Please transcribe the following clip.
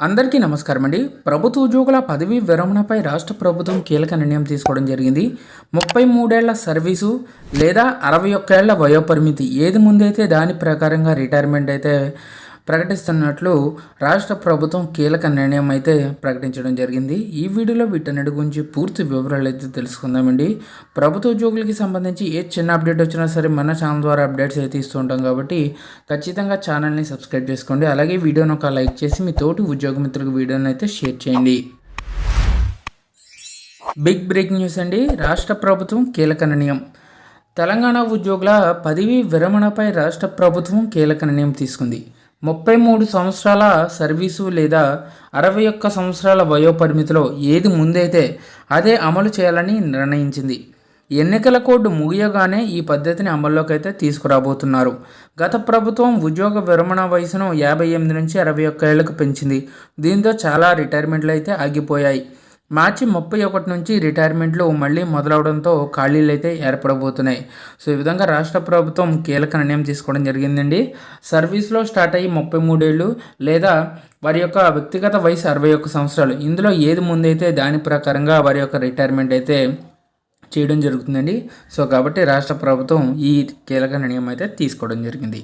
అందరికీ నమస్కారం అండి. ప్రభుత్వ ఉద్యోగుల పదవీ విరమణపై రాష్ట్ర ప్రభుత్వం కీలక నిర్ణయం తీసుకోవడం జరిగింది. ముప్పై మూడేళ్ళ సర్వీసు లేదా అరవై ఒక్కేళ్ళ వయోపరిమితి ఏది ముందైతే దాని ప్రకారంగా రిటైర్మెంట్ అయితే ప్రకటిస్తున్నట్లు రాష్ట్ర ప్రభుత్వం కీలక నిర్ణయం అయితే ప్రకటించడం జరిగింది. ఈ వీడియోలో వీటన్నిటి గురించి పూర్తి వివరాలు అయితే తెలుసుకుందామండి. ప్రభుత్వ ఉద్యోగులకి సంబంధించి ఏ చిన్న అప్డేట్ వచ్చినా సరే మన ఛానల్ ద్వారా అప్డేట్స్ అయితే ఇస్తూ ఉంటాం కాబట్టి ఖచ్చితంగా ఛానల్ని సబ్స్క్రైబ్ చేసుకోండి. అలాగే వీడియోని ఒక లైక్ చేసి మీ తోటి ఉద్యోగ మిత్రులకు వీడియోని అయితే షేర్ చేయండి. బిగ్ బ్రేకింగ్ న్యూస్ అండి. రాష్ట్ర ప్రభుత్వం కీలక నిర్ణయం. తెలంగాణ ఉద్యోగుల పదవీ విరమణపై రాష్ట్ర ప్రభుత్వం కీలక నిర్ణయం తీసుకుంది. ముప్పై మూడు సంవత్సరాల సర్వీసు లేదా అరవై ఒక్క సంవత్సరాల వయోపరిమితిలో ఏది ముందైతే అదే అమలు చేయాలని నిర్ణయించింది. ఎన్నికల కోడ్ ముగియగానే ఈ పద్ధతిని అమల్లోకి అయితే తీసుకురాబోతున్నారు. గత ప్రభుత్వం ఉద్యోగ విరమణ వయసును యాభై ఎనిమిది నుంచి అరవై ఒక్క ఏళ్ళకు పెంచింది. దీంతో చాలా రిటైర్మెంట్లు అయితే ఆగిపోయాయి. మార్చి ముప్పై ఒకటి నుంచి రిటైర్మెంట్లు మళ్ళీ మొదలవడంతో ఖాళీలు అయితే ఏర్పడబోతున్నాయి. సో ఈ విధంగా రాష్ట్ర ప్రభుత్వం కీలక నిర్ణయం తీసుకోవడం జరిగిందండి. సర్వీస్లో స్టార్ట్ అయ్యి ముప్పై మూడేళ్ళు లేదా వారి యొక్క వ్యక్తిగత వయసు అరవై ఒక్క సంవత్సరాలు. ఇందులో ఏది ముందైతే దాని ప్రకారంగా వారి యొక్క రిటైర్మెంట్ అయితే చేయడం జరుగుతుందండి. సో కాబట్టి రాష్ట్ర ప్రభుత్వం ఈ కీలక నిర్ణయం అయితే తీసుకోవడం జరిగింది.